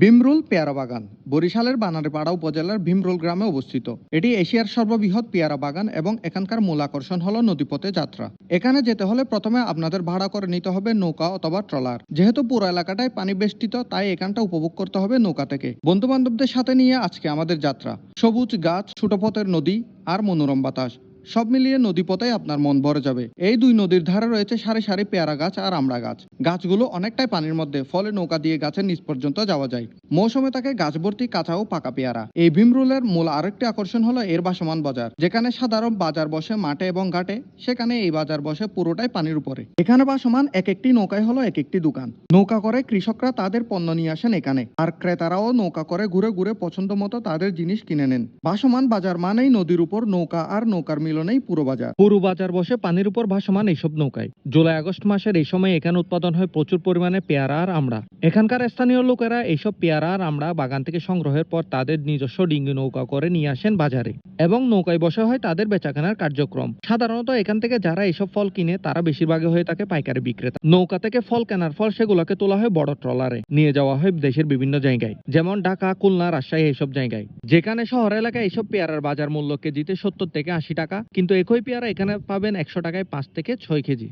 ভীমরুল পেয়ারা বাগান বরিশালের বানারপাড়া উপজেলার ভীমরুল গ্রামে অবস্থিত। এটি এশিয়ার সর্ববৃহৎ পেয়ারা বাগান এবং এখানকার মূল আকর্ষণ হল নদীপথে যাত্রা। এখানে যেতে হলে প্রথমে আপনাদের ভাড়া করে নিতে হবে নৌকা অথবা ট্রলার। যেহেতু পুরো এলাকাটায় পানি বেষ্টিত তাই এখানটা উপভোগ করতে হবে নৌকা থেকে। বন্ধু বান্ধবদের সাথে নিয়ে আজকে আমাদের যাত্রা। সবুজ গাছ, ছোট পথের নদী আর মনোরম বাতাস। সব মিলিয়ে নদীপথে আপনার মন ভরে যাবে। এই দুই নদীর ধারে রয়েছে সারি সারি পেয়ারা গাছ আর আমড়া গাছ। গাছগুলো অনেকটাই পানির মধ্যে, ফলে নৌকা দিয়ে গাছের নিচ পর্যন্ত যাওয়া যায়। মৌসুমে থাকে গাছ ভর্তি কাঁচা ও পাকা পেয়ারা। এই ভীমরুলের মূল আরেকটি আকর্ষণ হলো এর ভাসমান বাজার, যেখানে সাধারণ বাজার বসে মাঠে এবং ঘাটে, সেখানে এই বাজার বসে পুরোটাই পানির উপরে। এখানে ভাসমান এক একটি নৌকায় হলো এক একটি দোকান। নৌকা করে কৃষকরা তাদের পণ্য নিয়ে আসেন এখানে, আর ক্রেতারাও নৌকা করে ঘুরে ঘুরে পছন্দ মতো তাদের জিনিস কিনে নেন। ভাসমান বাজার মানেই নদীর উপর নৌকা আর নৌকার মিলনেই পুরো বাজার। পুরু বাজার বসে পানির উপর ভাসমান এইসব নৌকায়। জুলাই আগস্ট মাসের এই সময় এখানে উৎপাদন হয় প্রচুর পরিমাণে পেয়ারা আর আমড়া। এখানকার স্থানীয় লোকেরা এইসব পেয়ারা আর আমড়া বাগান থেকে সংগ্রহের পর তাদের নিজস্ব ডিঙ্গি নৌকা করে নিয়ে আসেন বাজারে এবং নৌকায় বসে হয় তাদের বেচাকেনার কার্যক্রম। সাধারণত এখান থেকে যারা এইসব ফল কিনে তারা বেশিরভাগই হয়ে থাকে পাইকারি বিক্রেতা। নৌকা থেকে ফল কেনার ফল সেগুলোকে তোলা হয় বড় ট্রলারে। নিয়ে যাওয়া হয় দেশের বিভিন্ন জায়গায়, যেমন ঢাকা, খুলনা, রাজশাহী এইসব জায়গায়। যেখানে শহর এলাকায় এইসব পেয়ারার বাজার মূল্য কেজিতে সত্তর থেকে আশি টাকা কিন্তু একই পেয়ারা এখানে পাবেন একশো টাকায় পাঁচ থেকে ছয় কেজি।